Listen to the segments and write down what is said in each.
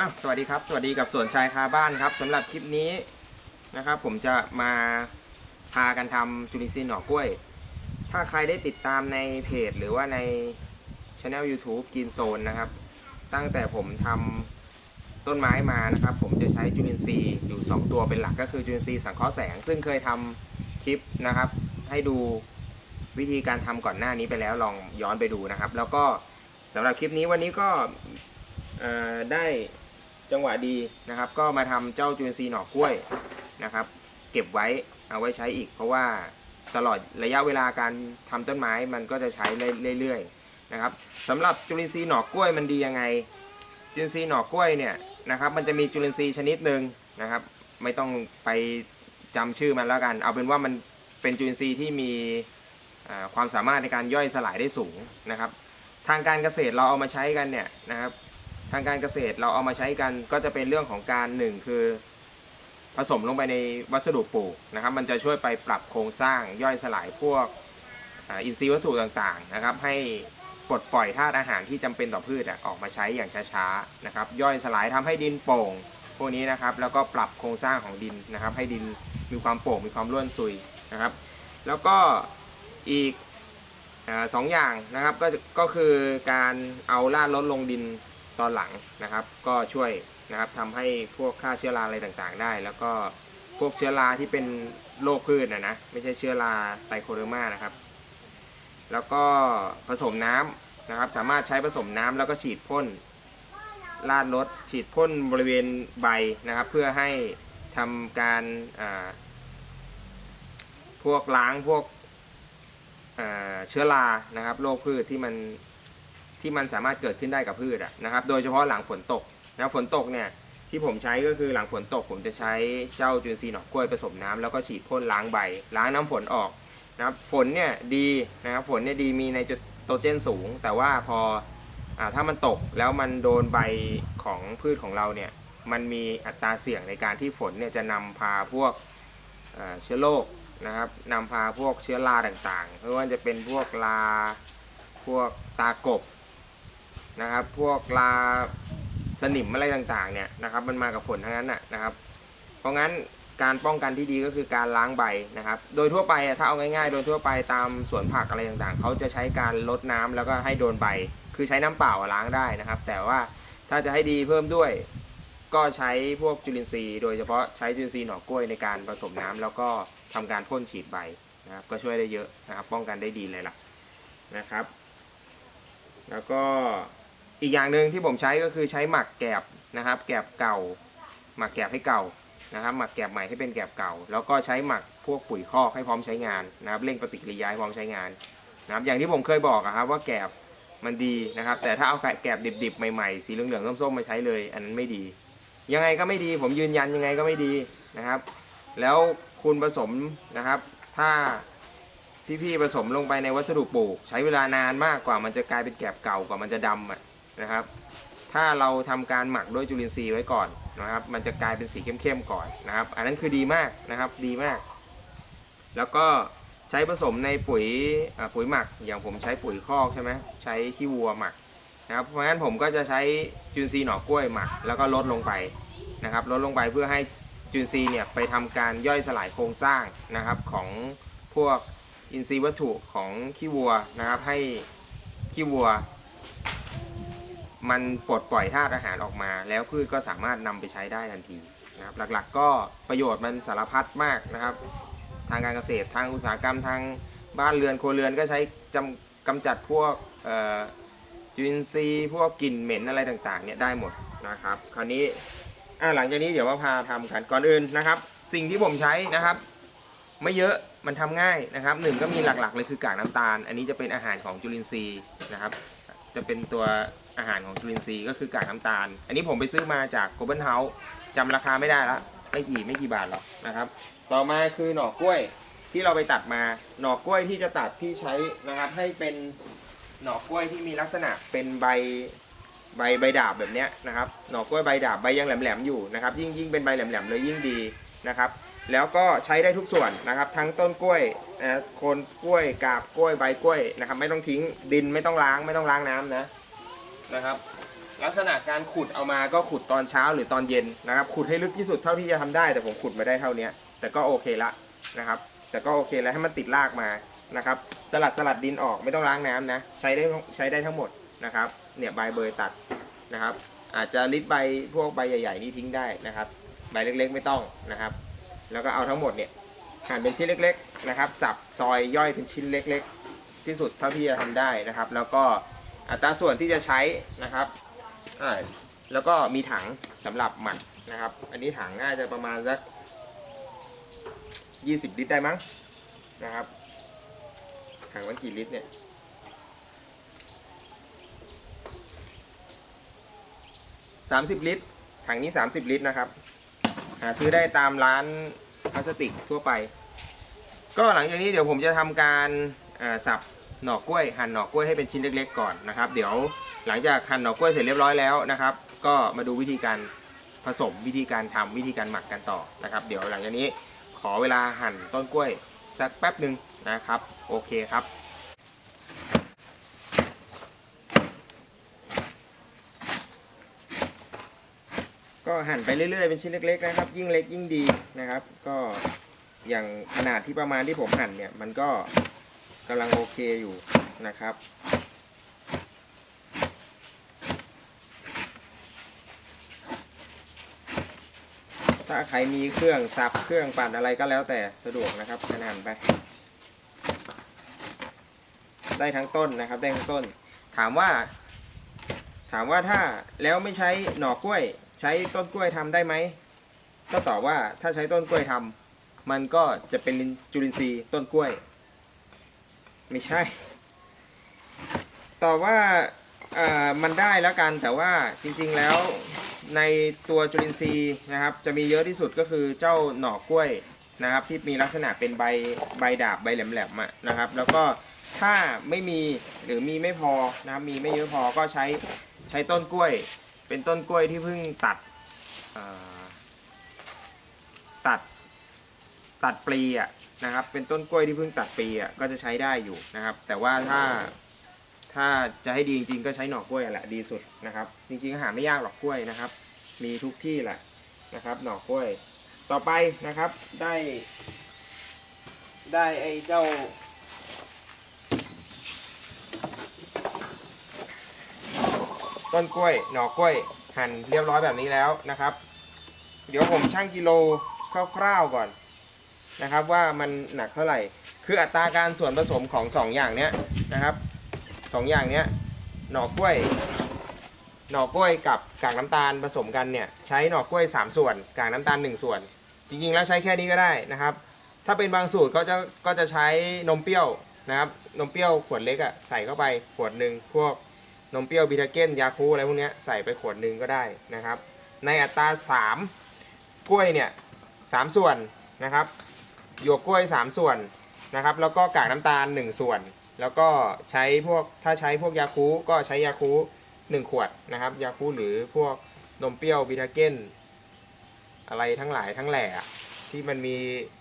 อะสวัสดีครับ สวัสดีกับสวนชายคาบ้านครับสำหรับคลิปนี้นะครับ ผมจะมาพากันทำจุลินทรีย์หน่อกล้วย ถ้าใครได้ติดตามในเพจ หรือว่าในช anel YouTube กินโซนนะครับ ตั้งแต่ผมทำต้นไม้มานะครับ ผมจะใช้จุลินทรีย์อยู่ 2 ตัวเป็นหลักก็คือจุลินทรีย์สังเคราะห์แสง ซึ่งเคยทำคลิปนะครับ ให้ดูวิธีการทำก่อนหน้านี้ไปแล้วลองย้อนไปดูนะครับ แล้วก็สำหรับคลิปนี้วันนี้ก็ได้ จังหวะดีนะครับ ก็มาทำเจ้าจุลินทรีย์หน่อกล้วยนะครับ เก็บไว้เอาไว้ใช้อีก เพราะว่าตลอดระยะเวลาการทำต้นไม้มันก็จะใช้เรื่อยๆนะครับสำหรับจุลินทรีย์หน่อกล้วยมันดียังไง จุลินทรีย์หน่อกล้วยเนี่ยนะครับ มันจะมีจุลินทรีย์ชนิดหนึ่งนะครับ ไม่ต้องไปจำชื่อมันแล้วกัน เอาเป็นว่ามันเป็นจุลินทรีย์ที่มีความสามารถในการย่อยสลายได้สูงนะครับ ทางการเกษตรเราเอามาใช้กันเนี่ยนะครับ ทางการเกษตรเราเอามาใช้กันก็จะเป็นเรื่องของการหนึ่งคือ ผสมลงไปในวัสดุปลูกนะครับ มันจะช่วยไปปรับโครงสร้างย่อยสลายพวกอินทรีย์วัตถุต่างๆนะครับ ให้ปลดปล่อยธาตุอาหารที่จำเป็นต่อพืชออกมาใช้อย่างช้าๆนะครับ ย่อยสลายทำให้ดินโป่งพวกนี้นะครับ แล้วก็ปรับโครงสร้างของดินนะครับ ให้ดินมีความโป่งมีความร่วนซุยนะครับ แล้วก็อีกอสองอย่างนะครับก็ก็คือการเอาลาดลดลงดิน ตอนหลังนะครับ ก็ช่วยนะครับทำให้พวกฆ่าเชื้อราอะไรต่างๆได้ แล้วก็พวกเชื้อราที่เป็นโรคพืชนะนะไม่ใช่เชื้อราไตโคเดอร์มานะครับ แล้วก็ผสมน้ำนะครับ สามารถใช้ผสมน้ำแล้วก็ฉีดพ่นลาดลดฉีดพ่นบริเวณใบนะครับ เพื่อให้ทำการาพวกล้างพวกเชื้อรานะครับโรคพืชที่มัน ที่มันสามารถเกิดขึ้นได้กับพืชนะครับ โดยเฉพาะหลังฝนตกนะฝนตกเนี่ยที่ผมใช้ก็คือหลังฝนตกผมจะใช้เจ้าจุลินทรีย์หนอกกล้วยผสมน้ำแล้วก็ฉีดพ่นล้างใบ ล้างน้ำฝนออกนะครับฝนเนี่ยดีนะครับฝนเนี่ยดีมีไนโตรเจนสูง แต่ว่าพออาถ้ามันตกแล้วมันโดนใบของพืชของเราเนี่ยมันมีอัตราเสี่ยงในการที่ฝนเนี่ยจะนำพาพวกเชื้อโรคนะครับนำพาพวกเชื้อราต่างๆไม่ว่าจะเป็นพวกราพวกตากบ นะครับ พวกราสนิมอะไรต่างๆเนี่ยนะครับ มันมากับฝนทั้งนั้นน่ะนะครับ เพราะงั้นการป้องกันที่ดีก็คือการล้างใบนะครับ โดยทั่วไปอะถ้าเอาง่ายๆ โดยทั่วไปตามสวนผักอะไรต่างๆ เขาจะใช้การลดน้ำแล้วก็ให้โดนใบ คือใช้น้ำเปล่าล้างได้นะครับ แต่ว่าถ้าจะให้ดีเพิ่มด้วย ก็ใช้พวกจุลินทรีย์ โดยเฉพาะใช้จุลินทรีย์หน่อกล้วยในการผสมน้ำแล้วก็ทำการพ่นฉีดใบนะครับ ก็ช่วยได้เยอะนะครับ ป้องกันได้ดีเลยล่ะนะครับ แล้วก็ อีกอย่างหนึ่งที่ผมใช้ก็คือใช้หมักแกบนะครับ แกบเก่า หมักแกบให้เก่านะครับ หมักแกบใหม่ให้เป็นแกบเก่า แล้วก็ใช้หมักพวกปุ๋ยคอกให้พร้อมใช้งานนะครับเร่งปฏิกิริยาให้พร้อมใช้งานนะครับอย่างที่ผมเคยบอกอะครับว่าแกบมันดีนะครับ แต่ถ้าเอาแกบดิบๆใหม่ๆสีเหลืองๆส้มๆมาใช้เลย อันนั้นไม่ดี ยังไงก็ไม่ดีผมยืนยันยังไงก็ไม่ดีนะครับ แล้วคุณผสมนะครับ ถ้าพี่ๆผสมลงไปในวัสดุปลูก ใช้เวลานานมากกว่ามันจะกลายเป็นแกบเก่ากว่ามันจะดำอะ นะครับ ถ้าเราทำการหมักด้วยจุลินทรีย์ไว้ก่อนนะครับ มันจะกลายเป็นสีเข้มๆก่อนนะครับ อันนั้นคือดีมากนะครับดีมาก แล้วก็ใช้ผสมในปุ๋ยปุ๋ยหมัก อย่างผมใช้ปุ๋ยคอกใช่ไหมใช้ขี้วัวหมักนะครับเพราะฉะนั้นผมก็จะใช้จุลินทรีย์หน่อกล้วยหมัก แล้วก็ลดลงไปนะครับ ลดลงไปเพื่อให้จุลินทรีย์เนี่ยไปทำการย่อยสลายโครงสร้างนะครับของพวกอินทรีย์วัตถุของขี้วัวนะครับให้ขี้วัว มันปลดปล่อยธาตุอาหารออกมา แล้วพืชก็สามารถนำไปใช้ได้ทันทีนะครับหลักๆ ก็ประโยชน์มันสารพัดมากนะครับ ทางการเกษตรทางอุตสาหกรรมทางบ้านเรือนครัวเรือนก็ใช้จำกำจัดพวกจุลินทรีย์พวกกลิ่นเหม็นอะไรต่างๆเนี่ยได้หมดนะครับ คราวนี้อ่าหลังจากนี้เดี๋ยวมาพาทำกันก่อนอื่นนะครับ สิ่งที่ผมใช้นะครับ ไม่เยอะมันทำง่ายนะครับหนึ่งก็มีหลักๆเลยคือกากน้ำตาล อันนี้จะเป็นอาหารของจุลินทรีย์นะครับ จะเป็นตัว อาหารของจุลินทรีย์ก็คือกากน้ำตาล อันนี้ผมไปซื้อมาจากโกลเบนเฮาส์จำราคาไม่ได้ละไม่กี่ไม่กี่บาทหรอกนะครับ ต่อมาคือหน่อกล้วยที่เราไปตัดมาหน่อกล้วยที่จะตัดที่ใช้นะครับให้เป็นหน่อกล้วยที่มีลักษณะเป็นใบใบใบดาบแบบนี้นะครับหน่อกล้วยใบดาบใบยังแหลมๆอยู่นะครับ ยิ่งยิ่งเป็นใบแหลมๆเลยยิ่งดีนะครับ แล้วก็ใช้ได้ทุกส่วนนะครับ ทั้งต้นกล้วยนะโคนกล้วยกาบกล้วยใบกล้วยนะครับ ไม่ต้องทิ้งดินไม่ต้องล้างไม่ต้องล้างน้ำนะ นะครับ ลักษณะการขุดเอามาก็ขุดตอนเช้าหรือตอนเย็นนะครับ ขุดให้ลึกที่สุดเท่าที่จะทำได้ แต่ผมขุดมาได้เท่านี้แต่ก็โอเคละนะครับ แต่ก็โอเคแล้วให้มันติดรากมานะครับ สลัดสลัดดินออกไม่ต้องล้างน้ำนะ ใช้ได้ใช้ได้ทั้งหมดนะครับ เนี่ยใบเบยตัดนะครับ อาจจะลิดใบพวกใบใหญ่ ๆ นี่ทิ้งได้นะครับ ใบเล็กๆไม่ต้องนะครับ แล้วก็เอาทั้งหมดเนี่ยหั่นเป็นชิ้นเล็ก ๆ นะครับ สับซอยย่อยเป็นชิ้นเล็ก ๆ ที่สุดเท่าที่จะทำได้นะครับ แล้วก็ อัตราส่วนที่จะใช้นะครับอ่าแล้วก็มีถังสำหรับหมักนะครับ อันนี้ถังน่าจะประมาณสัก 20 ลิตรได้มั้งนะครับ ถังมันกี่ลิตรเนี่ย30ลิตร ถังนี้ 30 ลิตรนะครับ หาซื้อได้ตามร้านพลาสติกทั่วไป ก็หลังจากนี้เดี๋ยวผมจะทำการสับ หน่อกล้วยหั่นหน่อกล้วยให้เป็นชิ้นเล็กๆก่อนนะครับ เดี๋ยวหลังจากหั่นหน่อกล้วยเสร็จเรียบร้อยแล้วนะครับ ก็มาดูวิธีการผสมวิธีการทำวิธีการหมักกันต่อนะครับ เดี๋ยวหลังจากนี้ขอเวลาหั่นต้นกล้วยสักแป๊บหนึ่งนะครับ โอเคครับก็หั่นไปเรื่อยๆเป็นชิ้นเล็กๆนะครับ ยิ่งเล็กยิ่งดีนะครับ ก็อย่างขนาดที่ประมาณที่ผมหั่นเนี่ยมันก็ กำลังโอเคอยู่นะครับ ถ้าใครมีเครื่องสับเครื่องปั่นอะไรก็แล้วแต่สะดวกนะครับหั่นไป ได้ทั้งต้นนะครับได้ทั้งต้น ถามว่า ถามว่าถ้าแล้วไม่ใช้หน่อกล้วย ใช้ต้นกล้วยทำได้ไหมก็ตอบว่าถ้าใช้ต้นกล้วยทำมันก็จะเป็นจุลินทรีย์ต้นกล้วย ไม่ใช่ตอบว่าเอ่อมันได้แล้วกันแต่ว่าจริงๆแล้วในตัวจุลินทรีย์นะครับ จะมีเยอะที่สุดก็คือเจ้าหน่อกล้วยนะครับ ที่มีลักษณะเป็นใบใบดาบใบแหลมๆอะนะครับ แล้วก็ถ้าไม่มีหรือมีไม่พอนะครับมีไม่เยอะพอก็ใช้ใช้ต้นกล้วย เป็นต้นกล้วยที่เพิ่งตัดตัดตัดปลีอะ นะครับ เป็นต้นกล้วยที่เพิ่งตัดปีอะก็จะใช้ได้อยู่นะครับ แต่ว่าถ้าถ้าจะให้ดีจริงๆ ก็ใช้หน่อกล้วยแหละดีสุดนะครับ จริงๆหาไม่ยากหรอกกล้วยนะครับ มีทุกที่แหละนะครับ หน่อกล้วย ต่อไปนะครับได้ ได้ไอ้เจ้า ต้นกล้วย หน่อกล้วย หั่นเรียบร้อยแบบนี้แล้วนะครับ เดี๋ยวผมชั่งกิโลคร่าวๆก่อน นะครับว่ามันหนักเท่าไหร่ คืออัตราการส่วนผสมของสองอย่างเนี้ยนะครับสองอย่างเนี้ยหน่อกล้วย หน่อกล้วยกับกากน้ำตาลผสมกันเนี่ยใช้หน่อกล้วย 3 ส่วน กากน้ำตาล 1 ส่วน จริงๆแล้วใช้แค่นี้ก็ได้นะครับ ถ้าเป็นบางสูตรก็จะก็จะใช้นมเปรี้ยวนะครับนมเปรี้ยวขวดเล็กอะ่ะใส่เข้าไปขวดหนึ่งพวกนมเปรี้ยวบิทาเก้นยาคูอะไรพวกนี้ใส่ไปขวดหนึ่งก็ได้นะครับ ในอัตรา 3 กล้วยเนี่ยสามส่วนนะครับ หยกกล้วย 3 ส่วนนะครับ แล้วก็กากน้ำตาล 1 ส่วน แล้วก็ใช้พวกถ้าใช้พวกยาคูก็ใช้ยาคู1ขวดนะครับ ยาคูหรือพวกนมเปรี้ยวบิทาเก้นอะไรทั้งหลายทั้งแหล่ที่มันมี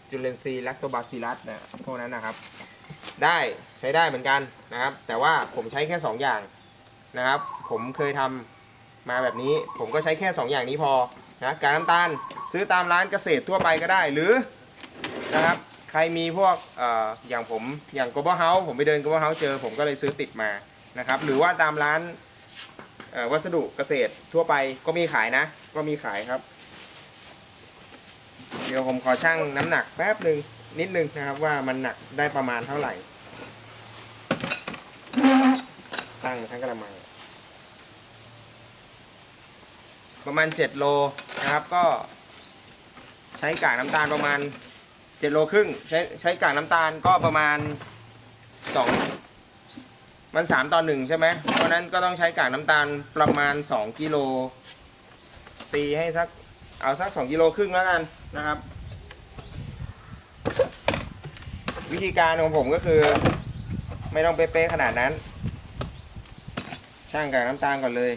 จุลินทรีย์แลคโตบาซิลัสนะพวกนั้นนะครับ ได้ใช้ได้เหมือนกันนะครับ แต่ว่าผมใช้แค่ 2 อย่างนะครับ ผมเคยทำมาแบบนี้ ผมก็ใช้แค่ 2 อย่างนี้พอนะกากน้ำตาลซื้อตามร้านเกษตรทั่วไปก็ได้หรือ นะครับใครมีพวกเอออย่างผมอย่าง global house ผมไปเดิน global house เจอผมก็เลยซื้อติดมานะครับหรือว่าตามร้านเอ่อวัสดุเกษตรทั่วไปก็มีขายนะ ก็มีขายครับ เดี๋ยวผมขอชั่งน้ำหนักแป๊บหนึ่งนิดนึงนะครับว่ามันหนักได้ประมาณเท่าไหร่ ตั้งทั้งกระมัง ประมาณ 7 โลนะครับก็ใช้กากน้ำตาลประมาณ 7โลครึ่งใช้ใช้กากน้ำตาลก็ประมาณ2มัน3ต่อ1ใช่ไหมเพราะนั้นก็ต้องใช้กากน้ำตาลประมาณ2กิโลตีให้สักเอาสัก2กิโลครึ่งแล้วกันนะครับ วิธีการของผมก็คือ ไม่ต้องเป๊ะๆขนาดนั้น ช่างกากน้ำตาลก่อนเลย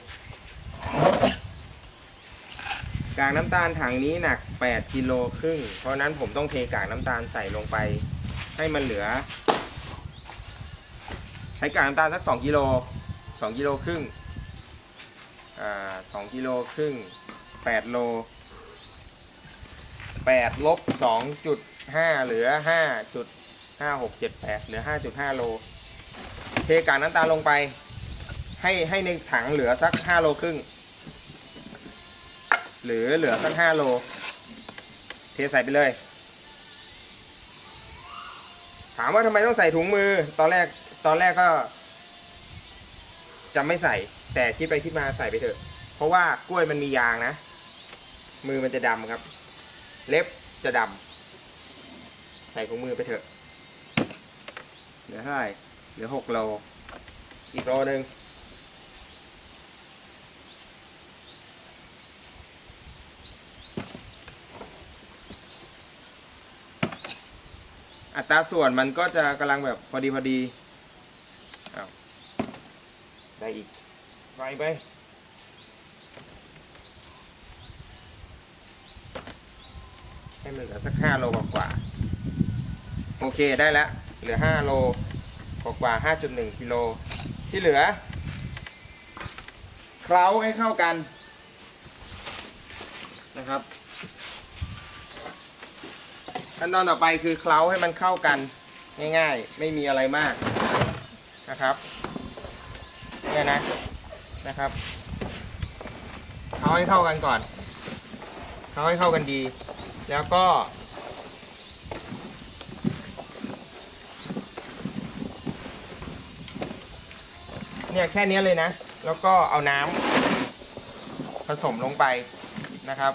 กากน้ำตาลถังนี้หนัก 8กิโลครึ่ง เพราะนั้นผมต้องเทกากน้ำตาลใส่ลงไป ให้มันเหลือ ใช้กากน้ำตาลสัก2กิโล2กิโลครึ่งอ่าสองกิโลครึ่งแปดโลแปดลบสองจุดห้าเหลือห้าจุดห้าหกเหลือห้าจุดห้าโล เทกากน้ำตาลลงไป ให้ให้ในถังเหลือสักห้าโลครึ่ง หรือเหลือสักห้าโล เทใส่ไปเลย ถามว่าทำไมต้องใส่ถุงมือ ตอนแรกตอนแรกก็จะไม่ใส่ แต่คิดไปคิดมาใส่ไปเถอะ เพราะว่ากล้วยมันมียางนะ มือมันจะดำครับ เล็บจะดำใส่ถุงมือไปเถอะ เหลือเท่าไหร่เหลือหกโล อีกโลหนึ่ง อัตราส่วนมันก็จะกำลังแบบพอดีพอดีอ้าวได้อีกไปไปให้มันเหลือสักห้าโลกว่าๆโอเคได้แล้วเหลือห้าโลกว่าห้าจุดหนึ่งกิโลที่เหลือเคล้าให้เข้ากันนะครับ ขั้นตอนต่อไปคือเคล้าให้มันเข้ากันง่ายๆ ไม่มีอะไรมากนะครับเนี่ยนะนะครับเคล้าให้เข้ากันก่อนเคล้าให้เข้ากันดี แล้วก็ เนี่ยแค่นี้เลยนะ แล้วก็เอาน้ำผสมลงไปนะครับ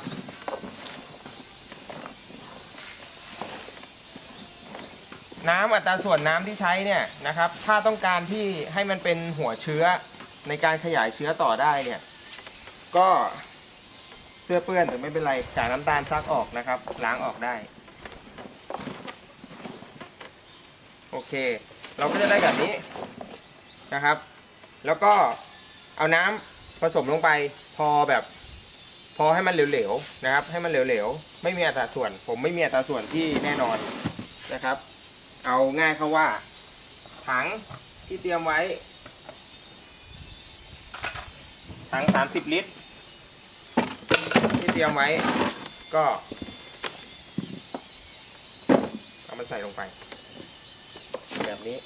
น้ำอัตราส่วนน้ำที่ใช้เนี่ยนะครับ ถ้าต้องการที่ให้มันเป็นหัวเชื้อในการขยายเชื้อต่อได้เนี่ย ก็เสื้อเปื้อนแต่ไม่เป็นไรจากน้ำตาลซักออกนะครับ ล้างออกได้ โอเค เราก็จะได้แบบนี้นะครับ แล้วก็เอาน้ำผสมลงไปพอแบบพอให้มันเหลวๆนะครับ ให้มันเหลวๆ ไม่มีอัตราส่วน ผมไม่มีอัตราส่วนที่แน่นอนนะครับ เอาง่ายเขาว่า ถังที่เตรียมไว้ ถัง 30 ลิตร ที่เตรียมไว้ก็เอามันใส่ลงไป แบบนี้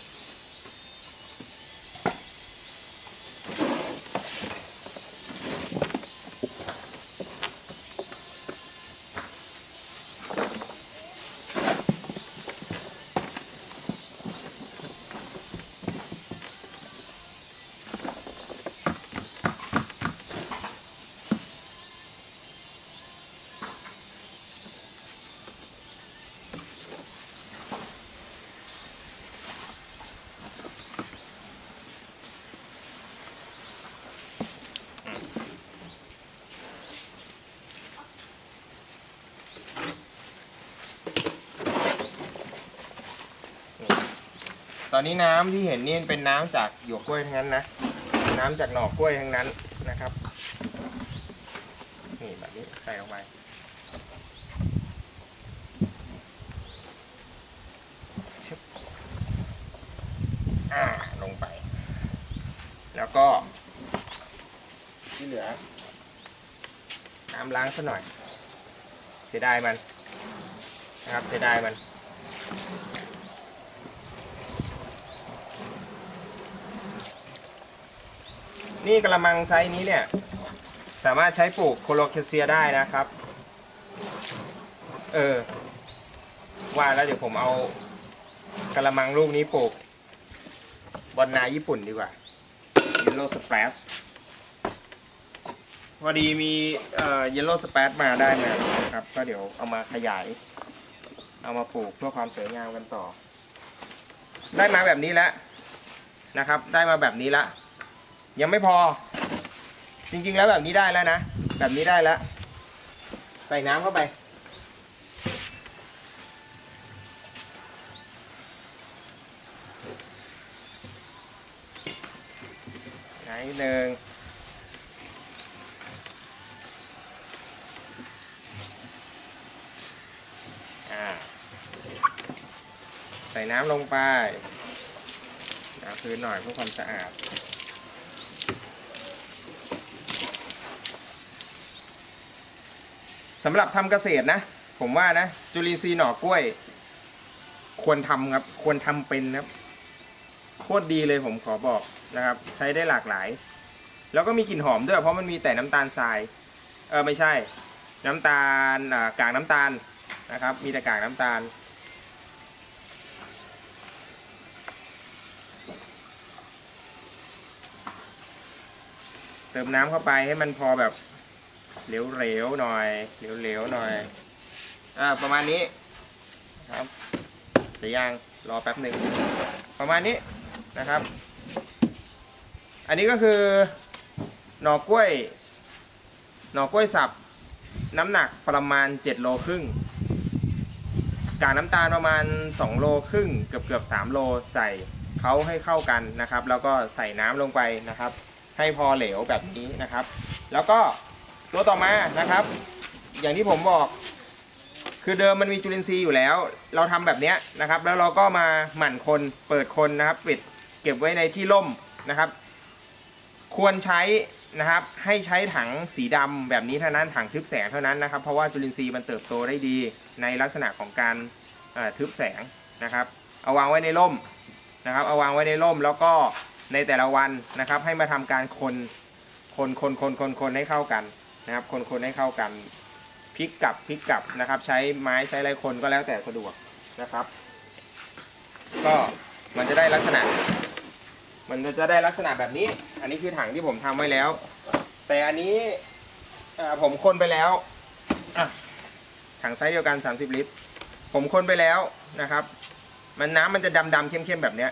อนนี้น้ำที่เห็นนี่เป็นน้ำจากหยวกกล้วยทั้งนั้นนะ น้ำจากหน่อกล้วยทั้งนั้นนะครับ นี่แบบนี้ใส่ลงไปชึบอ่าลงไป แล้วก็ ที่เหลือ น้ำล้างซะหน่อย เสียดายมันนะครับเสียดายมัน นี่กระมังไซส์นี้เนี่ย สามารถใช้ปลูกโคโลเคเซียได้นะครับ เออ ว่าแล้วเดี๋ยวผมเอากระมังลูกนี้ปลูก บอนนาญี่ปุ่นดีกว่า Yellow Splash พอดีมีเอ่อ Yellow Splash มาได้มาครับ ก็เดี๋ยวเอามาขยาย เอามาปลูกเพื่อความสวยงามกันต่อ ได้มาแบบนี้แล้วนะครับ ได้มาแบบนี้แล้ว ยังไม่พอ จริง ๆ แล้วแบบนี้ได้แล้วนะ แบบนี้ได้แล้ว ใส่น้ำเข้าไป ไหนหนึ่งอ่าใส่น้ำลงไปน้ำพื้นหน่อยเพื่อความสะอาด สำหรับทำเกษตรนะ ผมว่านะ จุลินทรีย์หน่อกล้วย ควรทำครับ ควรทำเป็นครับ โคตรดีเลยผมขอบอกนะครับ ใช้ได้หลากหลาย แล้วก็มีกลิ่นหอมด้วย เพราะมันมีแต่น้ำตาลทราย เออไม่ใช่ น้ำตาลกากน้ำตาลนะครับ มีแต่กากน้ำตาลเติมน้ำเข้าไปให้มันพอแบบ เหลวๆหน่อย เหลวๆหน่อย อ่า ประมาณนี้ครับเสียยางรอแป๊บหนึ่ง ประมาณนี้นะครับ อันนี้ก็คือหน่อกล้วย หน่อกล้วยสับ น้ำหนักประมาณ 7 โลครึ่งกากน้ำตาลประมาณ 2 โลครึ่งเกือบเกือบ3โลใส่เขาให้เข้ากันนะครับ แล้วก็ใส่น้ำลงไปนะครับ ให้พอเหลวแบบนี้นะครับ แล้วก็ ตัวต่อมานะครับ อย่างที่ผมบอก คือเดิมมันมีจุลินทรีย์อยู่แล้ว เราทำแบบนี้นะครับ แล้วเราก็มาหมั่นคนเปิดคนนะครับปิดเก็บไว้ในที่ร่มนะครับ ควรใช้นะครับ ให้ใช้ถังสีดำแบบนี้เท่านั้นถังทึบแสงเท่านั้นนะครับ เพราะว่าจุลินทรีย์มันเติบโตได้ดีในลักษณะของการทึบแสงนะครับ เอาวางไว้ในร่มนะครับ เอาวางไว้ในร่มแล้วก็ในแต่ละวันนะครับ ให้มาทำการคนคนคนคนคนคนให้เข้ากัน นะครับ คนคนให้เข้ากันพลิกกลับพลิกกลับนะครับ ใช้ไม้ใช้อะไรคนก็แล้วแต่สะดวกนะครับ ก็มันจะได้ลักษณะ มันจะได้ลักษณะแบบนี้ อันนี้คือถังที่ผมทำไว้แล้ว แต่อันนี้ผมคนไปแล้วถังไซส์เดียวกัน 30 ลิตร ผมคนไปแล้วนะครับ มันน้ำมันจะดำดำๆเข้มๆแบบเนี้ย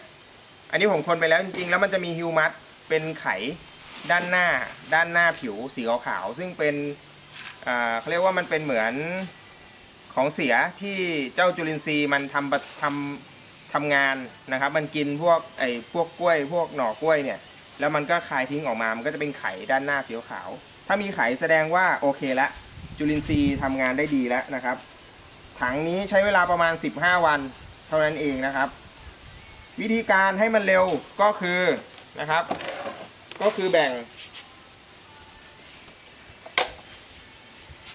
อันนี้ผมคนไปแล้วจริงๆ แล้วมันจะมีฮิวมัสเป็นไข ด้านหน้าด้านหน้าผิวสีขาวๆซึ่งเป็นเขาเรียกว่ามันเป็นเหมือนของเสียที่เจ้าจุลินทรีย์มันทำทำทำงานนะครับ มันกินพวกไอ้พวกกล้วย พวกหน่อกล้วยเนี่ย แล้วมันก็คายทิ้งออกมา มันก็จะเป็นไข่ด้านหน้าสีขาว ถ้ามีไข่แสดงว่าโอเคละ จุลินทรีย์ทำงานได้ดีแล้วนะครับ ถังนี้ใช้เวลาประมาณ 15 วัน เท่านั้นเองนะครับ วิธีการให้มันเร็วก็คือนะครับ ก็คือแบ่ง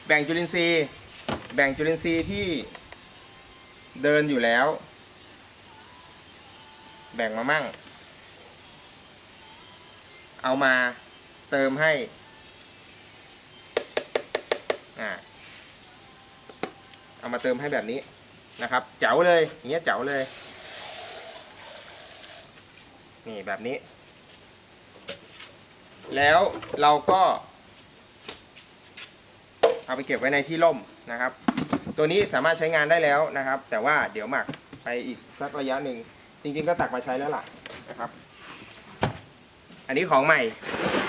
แบ่งจุลินทรีย์ แบ่งจุลินทรีย์ที่เดินอยู่แล้ว แบ่งมามั่ง เอามาเติมให้อ่าเอามาเติมให้แบบนี้นะครับ เจ๋วเลยเงี้ยเจ๋วเลย นี่แบบนี้ แล้วเราก็เอาไปเก็บไว้ในที่ร่มนะครับ ตัวนี้สามารถใช้งานได้แล้วนะครับ แต่ว่าเดี๋ยวหมักไปอีกสักระยะหนึ่ง จริง ๆ ก็ตักมาใช้แล้วล่ะนะครับ อันนี้ของใหม่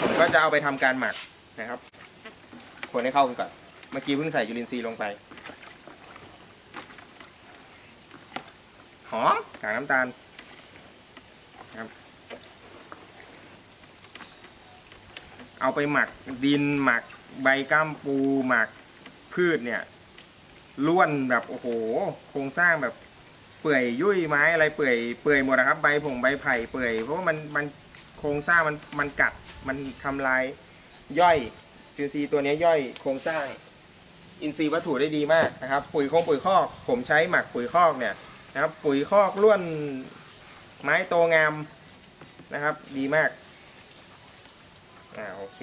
ผมก็จะเอาไปทำการหมักนะครับคนให้เข้ากันก่อน เมื่อกี้เพิ่งใส่ยูรินทรีลงไป หอมกากน้ำตาลครับ เอาไปหมักดินหมักใบก้ามปูหมักพืชเนี่ยล้วนแบบโอ้โห โครงสร้างแบบเปื่อยยุ่ยไม้อะไรเปื่อยเปื่อยหมดนะครับ ใบผงใบไผ่เปื่อยเพราะว่ามันมันโครงสร้างมันมันกัดมันทำลายย่อยจุลินทรีย์ตัวนี้ยย่อยโครงสร้างอินทรีย์วัตถุได้ดีมากนะครับ ปุ๋ยคงปุ๋ยคอกผมใช้หมักปุ๋ยคอกเนี่ยนะครับปุ๋ยคอกล้วนไม้โตงามนะครับ ดีมาก อ่าโอเค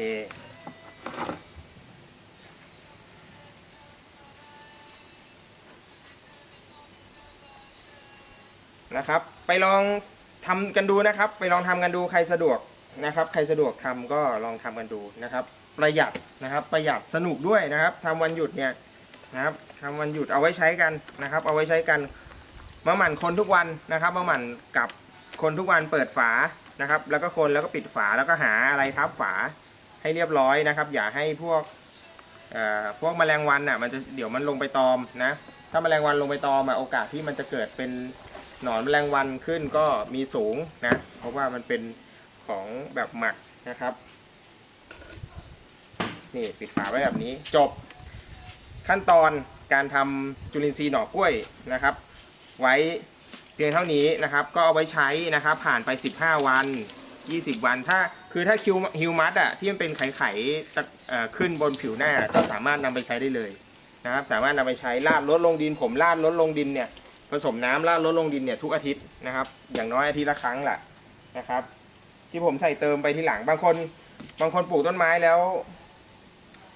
นะครับ ไปลองทำกันดูนะครับ ไปลองทำกันดูใครสะดวกนะครับ ใครสะดวกทำก็ลองทำกันดูนะครับ ประหยัดนะครับ ประหยัดสนุกด้วยนะครับทำวันหยุดเนี่ยนะครับทำวันหยุดเอาไว้ใช้กันนะครับ เอาไว้ใช้กันมาหมั่นคนทุกวันนะครับมาหมั่นกับคนทุกวันเปิดฝา นะครับ แล้วก็คนแล้วก็ปิดฝาแล้วก็หาอะไรทับฝาให้เรียบร้อยนะครับ อย่าให้พวกเอ่อพวกแมลงวันอะมันจะเดี๋ยวมันลงไปตอมนะ ถ้าแมลงวันลงไปตอมอะโอกาสที่มันจะเกิดเป็นหนอนแมลงวันขึ้นก็มีสูงนะ เพราะว่ามันเป็นของแบบหมักนะครับนี่ปิดฝาไว้แบบนี้จบขั้นตอนการทำจุลินทรีย์หน่อกล้วยนะครับ ไว้ เพียงเท่านี้นะครับ ก็เอาไว้ใช้นะครับ ผ่านไป 15 วัน 20 วัน ถ้าคือถ้าคิวฮิวมัสอะที่มันเป็นไข่ๆตะเอ่ขึ้นบนผิวหน้าก็สามารถนำไปใช้ได้เลยนะครับ สามารถนำไปใช้ราดลดลงดิน ผมราดลดลงดินเนี่ยผสมน้ำราดลดลงดินเนี่ยทุกอาทิตย์นะครับ อย่างน้อยอาทิตย์ละครั้งแหละนะครับ ที่ผมใส่เติมไปทีหลังบางคน บางคนปลูกต้นไม้แล้ว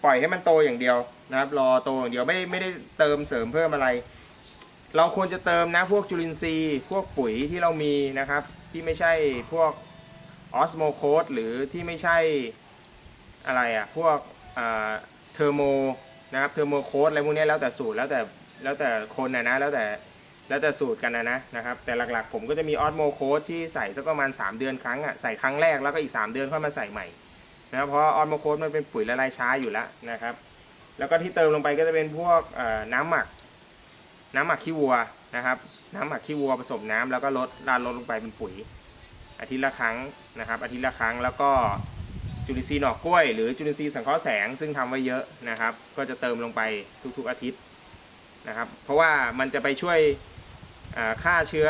ปล่อยให้มันโตอย่างเดียวนะครับ รอโตอย่างเดียวไม่ไม่ได้เติมเสริมเพิ่มอะไร เราควรจะเติมนะพวกจุลินทรีย์ พวกปุ๋ยที่เรามีนะครับ ที่ไม่ใช่พวกออสโมโคสหรือที่ไม่ใช่อะไรอะพวกเทอร์โมนะครับเทอร์โมโคสอะไรพวกนี้แล้วแต่สูตรแล้วแต่แล้วแต่คนนะนะแล้วแต่แล้วแต่สูตรกันนะนะนะครับ แต่หลักๆ ผมก็จะมีออสโมโคสที่ใส่สักประมาณ 3 เดือนครั้งอะใส่ครั้งแรกแล้วก็อีก 3 เดือนค่อยมาใส่ใหม่นะเพราะออสโมโคสมันเป็นปุ๋ยละลายช้าอยู่แล้วนะครับ แล้วก็ที่เติมลงไปก็จะเป็นพวกน้ำหมัก น้ำหมักขี้วัวนะครับ น้ำหมักขี้วัวผสมน้ำแล้วก็ลดราดลดลงไปเป็นปุ๋ย อาทิตย์ละครั้งนะครับ อาทิตย์ละครั้งแล้วก็จุลินทรีย์หนอกกล้วย หรือจุลินทรีย์สังเคราะห์แสงซึ่งทำไว้เยอะนะครับ ก็จะเติมลงไปทุกๆอาทิตย์นะครับ เพราะว่ามันจะไปช่วยฆ่าเชื้อ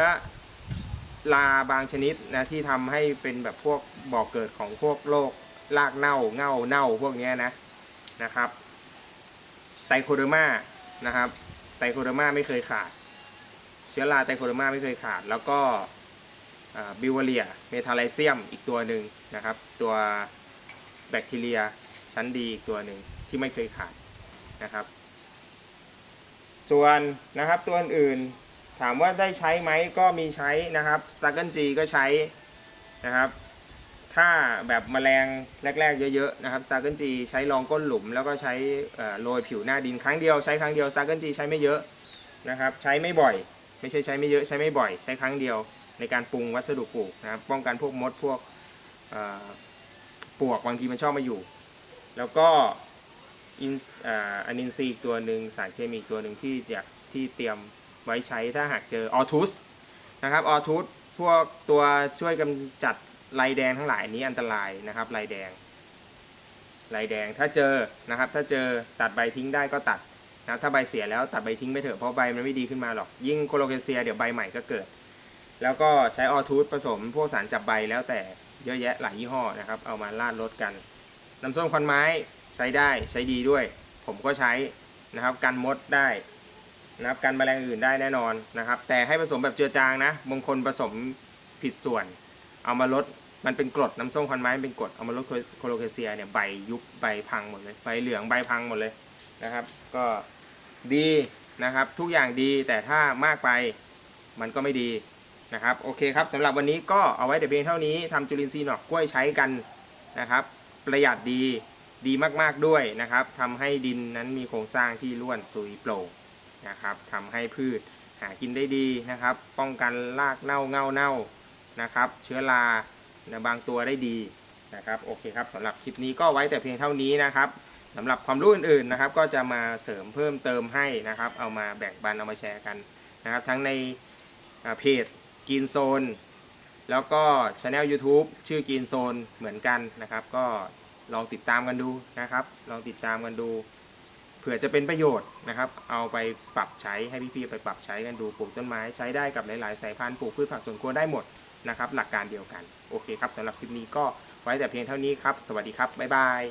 ราบางชนิดนะที่ทำให้เป็นแบบพวกบ่อกเกิดของพวกโรครากเน่าเง่าเน่าพวกนี้นะนะครับไตโคเดอร์มานะครับ ตโคเดอร์มาไม่เคยขาด เชื้อราไตโคเดอร์มาไม่เคยขาด แล้วก็บิวเรียเมทาไลเซียมอีกตัวหนึ่งนะครับ ตัวแบคทีเรียชั้นดีอีกตัวหนึ่งที่ไม่เคยขาดนะครับ ส่วนนะครับตัวอื่นถามว่าได้ใช้ไหมก็มีใช้นะครับสตาร์เกิลจีก็ใช้นะครับ ถ้าแบบแมลงแรก ๆ เยอะๆนะครับสตาร์เกิลจีใช้รองก้นหลุม แล้วก็ใช้โรยผิวหน้าดินครั้งเดียวใช้ครั้งเดียวสตาร์เกิลจีใช้ไม่เยอะนะครับ ใช้ไม่บ่อย ไม่ใช่ใช้ไม่เยอะใช้ไม่บ่อย ใช้ครั้งเดียว ในการปรุงวัสดุปลูกนะครับป้องกันพวกมดพวกปลวกบางทีมันชอบมาอยู่ แล้วก็อินอ่าอะนินซีอีกตัวหนึ่งสารเคมีตัวหนึ่งที่ที่เตรียมไว้ใช้ถ้าหากเจอออทูสนะครับออทูสพวกตัวช่วยกำจัด ลายแดงทั้งหลายนี้อันตรายนะครับลายแดงลายแดงถ้าเจอนะครับ ถ้าเจอตัดใบทิ้งได้ก็ตัดนะถ้าใบเสียแล้วตัดใบทิ้งไปเถอะเพราะใบมันไม่ดีขึ้นมาหรอก ยิ่งโคโลเคเซียเดี๋ยวใบใหม่ก็เกิด แล้วก็ใช้ออทูธผสมพวกสารจับใบแล้วแต่เยอะแยะหลายยี่ห้อนะครับ เอามาราดลดกัน น้ำส้มควันไม้ใช้ได้ใช้ดีด้วย ผมก็ใช้นะครับกันมดได้นะครับกันแมลงอื่นได้แน่นอนนะครับ แต่ให้ผสมแบบเจือจางนะบางคนผสมผิดส่วน เอามาลด มันเป็นกรดน้ำส้มควันไม้เป็นกรดเอามาลดโคโลเคเซียเนี่ยใบยุบใบพังหมดเลยใบเหลืองใบพังหมดเลยนะครับ ก็ดีนะครับ ทุกอย่างดีแต่ถ้ามากไปมันก็ไม่ดีนะครับโอเคครับสำหรับวันนี้ก็เอาไว้แต่เพียงเท่านี้ทำจุลินทรีย์หนอกกล้วยใช้กันนะครับ ประหยัดดีดีมากๆด้วยนะครับทำให้ดินนั้นมีโครงสร้างที่ร่วนซุยโปร่งนะครับทำให้พืชหากินได้ดีนะครับ ป้องกันรากเน่าเง่าเน่านะครับ เชื้อรา นะบางตัวได้ดีนะครับโอเคครับสำหรับคลิปนี้ก็ไว้แต่เพียงเท่านี้นะครับสำหรับความรู้อื่นๆนะครับ ก็จะมาเสริมเพิ่มเติมให้นะครับ เอามาแบ่งปันเอามาแชร์กันนะครับ ทั้งในเพจกินโซนแล้วก็ช anel YouTube ชื่อกินโซนเหมือนกันนะครับ ก็ลองติดตามกันดูนะครับ ลองติดตามกันดูเผื่อจะเป็นประโยชน์นะครับ เอาไปปรับใช้ให้พี่ๆไปปรับใช้กันดูปลูกต้นไม้ใช้ได้กับหลายๆสายพันธุ์ปลูกพืชผักสวนครัวได้หมด นะครับ หลักการเดียวกัน โอเคครับสำหรับคลิปนี้ก็ไว้แต่เพียงเท่านี้ครับ สวัสดีครับ บ๊ายบาย